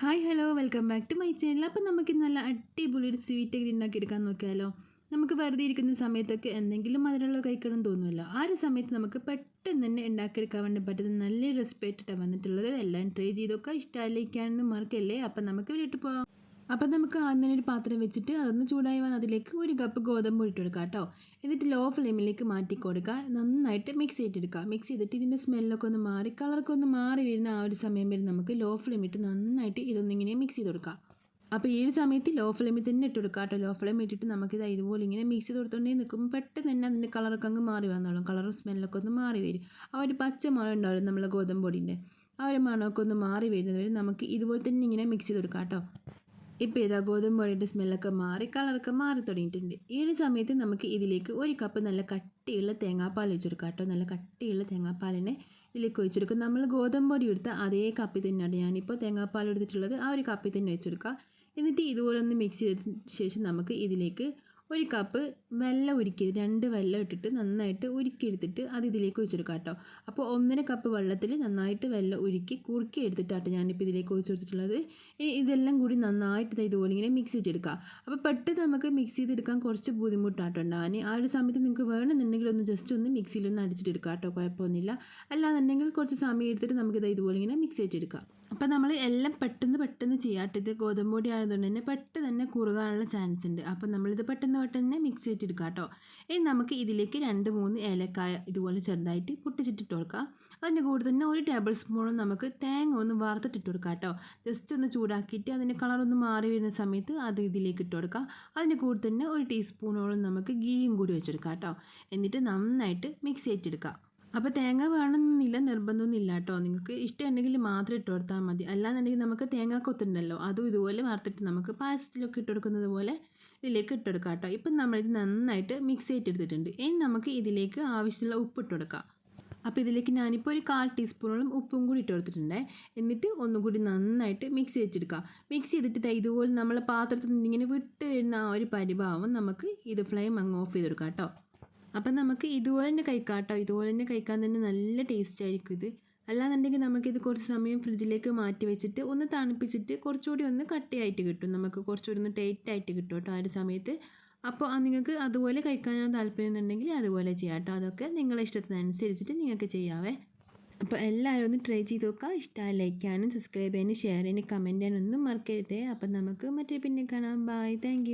Hi hello welcome back to my channel അപ്പം നമുക്ക് നല്ല അടിപൊളി ഒരു സ്വീറ്റ് ഗ്രീൻ ഉണ്ടാക്കി എടുക്കാൻ നോക്കിയാലോ? നമുക്ക് വെറുതെ ഇരിക്കുന്ന സമയത്തൊക്കെ എന്തെങ്കിലും മധുരമുള്ള കഴിക്കണം തോന്നുമല്ലോ. ആ ഒരു സമയത്ത് നമുക്ക് പെട്ടെന്ന് തന്നെ ഉണ്ടാക്കിയെടുക്കാൻ വേണ്ടി പറ്റുന്ന നല്ല റെസിപ്പി ആയിട്ടാണ് വന്നിട്ടുള്ളത്. എല്ലാം ട്രൈ ചെയ്തൊക്കെ ഇഷ്ടമായിക്കാണെന്ന് മറക്കല്ലേ? അപ്പം നമുക്ക് വീട്ടിൽ പോകാം അപ്പം നമുക്ക് ആദ്യം ഒരു പാത്രം വെച്ചിട്ട് അതൊന്ന് ചൂടായി വന്ന് അതിലേക്ക് ഒരു കപ്പ് ഗോതമ്പ് ഇട്ട് കൊടുക്കുക കേട്ടോ. എന്നിട്ട് ലോ ഫ്ലെയിമിലേക്ക് മാറ്റി കൊടുക്കുക. നന്നായിട്ട് മിക്സ് ചെയ്തെടുക്കുക. മിക്സ് ചെയ്തിട്ട് ഇതിന്റെ സ്മെല്ലൊക്കെ ഒന്ന് മാറി കളറൊക്കെ ഒന്ന് മാറി വരുന്ന ആ ഒരു സമയം വരെ നമുക്ക് ലോ ഫ്ലെയിം ഇട്ട് നന്നായിട്ട് ഇതൊന്നിങ്ങനെ മിക്സ് ചെയ്ത് കൊടുക്കുക അപ്പോൾ ഈ ഒരു സമയത്ത് ലോ ഫ്ലെയിമിൽ തന്നെ ഇട്ട് കൊടുക്കുക കേട്ടോ. ലോ ഫ്ലെയിം ഇട്ടിട്ട് നമുക്കിത് ഇതുപോലെ ഇങ്ങനെ മിക്സ് ചെയ്ത് കൊടുത്തോണ്ടേ നിൽക്കും. പെട്ടെന്ന് തന്നെ അതിന്റെ കളറൊക്കെ അങ്ങ് മാറി വന്നോളും കളറും സ്മെല്ലൊക്കെ ഒന്ന് മാറി വരും. ആ ഒരു പച്ച മണം ഉണ്ടാവും നമ്മളെ ഗോതമ്പ് പൊടിന്റെ ആ ഒരു മണമൊക്കെ ഒന്ന് മാറി വരുന്നത് വരെ നമുക്ക് ഇതുപോലെ തന്നെ ഇങ്ങനെ മിക്സ് ചെയ്ത് കൊടുക്കാം കേട്ടോ. ഇപ്പോൾ ഇതാ ഗോതമ്പ് വഴിയുടെ സ്മെല്ലൊക്കെ മാറി കളറൊക്കെ മാറി തുടങ്ങിയിട്ടുണ്ട്. ഈ ഒരു സമയത്ത് നമുക്ക് ഇതിലേക്ക് ഒരു കപ്പ് നല്ല കട്ടിയുള്ള തേങ്ങാപ്പാൽ ഒഴിച്ചെടുക്കാം കേട്ടോ. നല്ല കട്ടിയുള്ള തേങ്ങാപ്പാലിനെ ഇതിലേക്ക് ഒഴിച്ചെടുക്കും. നമ്മൾ ഗോതമ്പ് പൊടി എടുത്ത അതേ കപ്പിൽ തന്നെയാണ് ഞാനിപ്പോൾ തേങ്ങാപ്പാൽ എടുത്തിട്ടുള്ളത്. ആ ഒരു കപ്പിൽ തന്നെ ഒഴിച്ചെടുക്കുക. എന്നിട്ട് ഇതുപോലെ ഒന്ന് മിക്സ് ചെയ്തതിന് ശേഷം നമുക്ക് ഇതിലേക്ക് ഒരു കപ്പ് വെള്ളം ഉരുക്കിയത് രണ്ട് വെള്ളം ഇട്ടിട്ട് നന്നായിട്ട് ഉരുക്കിയെടുത്തിട്ട് അത് ഇതിലേക്ക് ഒഴിച്ചെടുക്കാം കേട്ടോ. അപ്പോൾ ഒന്നര കപ്പ് വെള്ളത്തിൽ നന്നായിട്ട് വെള്ളം ഉരുക്കി കുറുക്കി എടുത്തിട്ടാട്ടോ ഞാനിപ്പോൾ ഇതിലേക്ക് ഒഴിച്ചു കൊടുത്തിട്ടുള്ളത്. ഇനി ഇതെല്ലാം കൂടി നന്നായിട്ട് ഇതുപോലെ ഇങ്ങനെ മിക്സ് ചെയ്തെടുക്കുക അപ്പോൾ പെട്ടെന്ന് നമുക്ക് മിക്സ് ചെയ്തെടുക്കാൻ കുറച്ച് ബുദ്ധിമുട്ടാട്ടോ ഉണ്ടാകാൻ ആ ഒരു സമയത്ത് നിങ്ങൾക്ക് വേണമെന്നുണ്ടെങ്കിൽ ഒന്ന് ജസ്റ്റ് ഒന്ന് മിക്സിയിൽ ഒന്ന് അടിച്ചിട്ടെടുക്കാം കേട്ടോ കുഴപ്പമൊന്നുമില്ല. അല്ലാന്നുണ്ടെങ്കിൽ കുറച്ച് സമയം എടുത്തിട്ട് നമുക്കിത് ഇതുപോലെ ഇങ്ങനെ മിക്സ് ചെയ്തെടുക്കാം. അപ്പോൾ നമ്മൾ എല്ലാം പെട്ടെന്ന് പെട്ടെന്ന് ചെയ്യാട്ടോ ഇത് ഗോതമ്പ് പൊടി ആയതുകൊണ്ട് തന്നെ പെട്ടെന്ന് തന്നെ കുറുകാനുള്ള ചാൻസ് ഉണ്ട്. അപ്പോൾ നമ്മളിത് പെട്ടെന്ന് പെട്ടെന്ന് മിക്സ് ചെയ്തിട്ടെടുക്കാം കേട്ടോ. ഇനി നമുക്ക് ഇതിലേക്ക് രണ്ട് മൂന്ന് ഏലക്കായ ഇതുപോലെ ചെറുതായിട്ട് പൊട്ടിച്ചിട്ടിട്ട് കൊടുക്കാം. അതിന്റെ കൂടെ തന്നെ ഒരു ടേബിൾ സ്പൂണും നമുക്ക് തേങ്ങ ഒന്ന് വറുത്തിട്ടിട്ട് കൊടുക്കാം കേട്ടോ. ജസ്റ്റ് ഒന്ന് ചൂടാക്കിയിട്ട് അതിന്റെ കളറൊന്ന് മാറി വരുന്ന സമയത്ത് അത് ഇതിലേക്ക് ഇട്ട് കൊടുക്കാം. അതിന്റെ കൂടെ തന്നെ ഒരു ടീസ്പൂണോളം നമുക്ക് ഗീയും കൂടി വെച്ചെടുക്കാം കേട്ടോ. എന്നിട്ട് നന്നായിട്ട് മിക്സ് ചെയ്തിട്ടെടുക്കാം. അപ്പോൾ തേങ്ങ വേണമെന്നില്ല നിർബന്ധമൊന്നുമില്ല കേട്ടോ. നിങ്ങൾക്ക് ഇഷ്ടമുണ്ടെങ്കിൽ മാത്രം ഇട്ട് കൊടുത്താൽ മതി. അല്ലാന്നുണ്ടെങ്കിൽ നമുക്ക് തേങ്ങ കൊത്തുണ്ടല്ലോ അതും ഇതുപോലെ വറുത്തിട്ട് നമുക്ക് പായസത്തിലൊക്കെ ഇട്ട് കൊടുക്കുന്നത് പോലെ ഇതിലേക്ക് ഇട്ട് കൊടുക്കാം കേട്ടോ. ഇപ്പം നമ്മളിത് നന്നായിട്ട് മിക്സ് ചെയ്തെടുത്തിട്ടുണ്ട് ഇനി നമുക്ക് ഇതിലേക്ക് ആവശ്യമുള്ള ഉപ്പ് ഇട്ട് കൊടുക്കാം. അപ്പോൾ ഇതിലേക്ക് ഞാനിപ്പോൾ ഒരു കാൽ ടീസ്പൂണോളം ഉപ്പും കൂടി ഇട്ട് കൊടുത്തിട്ടുണ്ടേ. എന്നിട്ട് ഒന്നും കൂടി നന്നായിട്ട് മിക്സ് ചെയ്തെടുക്കുക മിക്സ് ചെയ്തിട്ട് ഇതുപോലെ നമ്മളെ പാത്രത്തിൽ നിന്ന് ഇങ്ങനെ വിട്ട് വരുന്ന ആ ഒരു പരിഭാവം നമുക്ക് ഇത് ഫ്ലെയിം അങ്ങ് ഓഫ് ചെയ്ത് കൊടുക്കാം കേട്ടോ. അപ്പം നമുക്ക് ഇതുപോലെ തന്നെ കഴിക്കാം കേട്ടോ ഇതുപോലെ തന്നെ കഴിക്കാൻ തന്നെ നല്ല ടേസ്റ്റ് ആയിരിക്കും ഇത്. അല്ലാന്നുണ്ടെങ്കിൽ നമുക്കിത് കുറച്ച് സമയം ഫ്രിഡ്ജിലേക്ക് മാറ്റി വെച്ചിട്ട് ഒന്ന് തണുപ്പിച്ചിട്ട് കുറച്ചുകൂടി ഒന്ന് കട്ടിയായിട്ട് കിട്ടും. നമുക്ക് കുറച്ചുകൂടി ഒന്ന് ടൈറ്റ് ആയിട്ട് കിട്ടും കേട്ടോ ആ ഒരു സമയത്ത്. അപ്പോൾ നിങ്ങൾക്ക് അതുപോലെ കഴിക്കാനാണ് താല്പര്യം എന്നുണ്ടെങ്കിൽ അതുപോലെ ചെയ്യാം കേട്ടോ. അതൊക്കെ നിങ്ങളെ ഇഷ്ടത്തിനനുസരിച്ചിട്ട് നിങ്ങൾക്ക് ചെയ്യാവേ. അപ്പോൾ എല്ലാവരും ഒന്ന് ട്രൈ ചെയ്ത് നോക്കുക. ഇഷ്ടമായി ലൈക്ക് ചെയ്യാനും സബ്സ്ക്രൈബ് ചെയ്യാനും ഷെയർ ചെയ്യാനും കമന്റ് ചെയ്യാനൊന്നും മറക്കരുതേ. അപ്പം നമുക്ക് മറ്റേ പിന്നെ കാണാം. Bye thank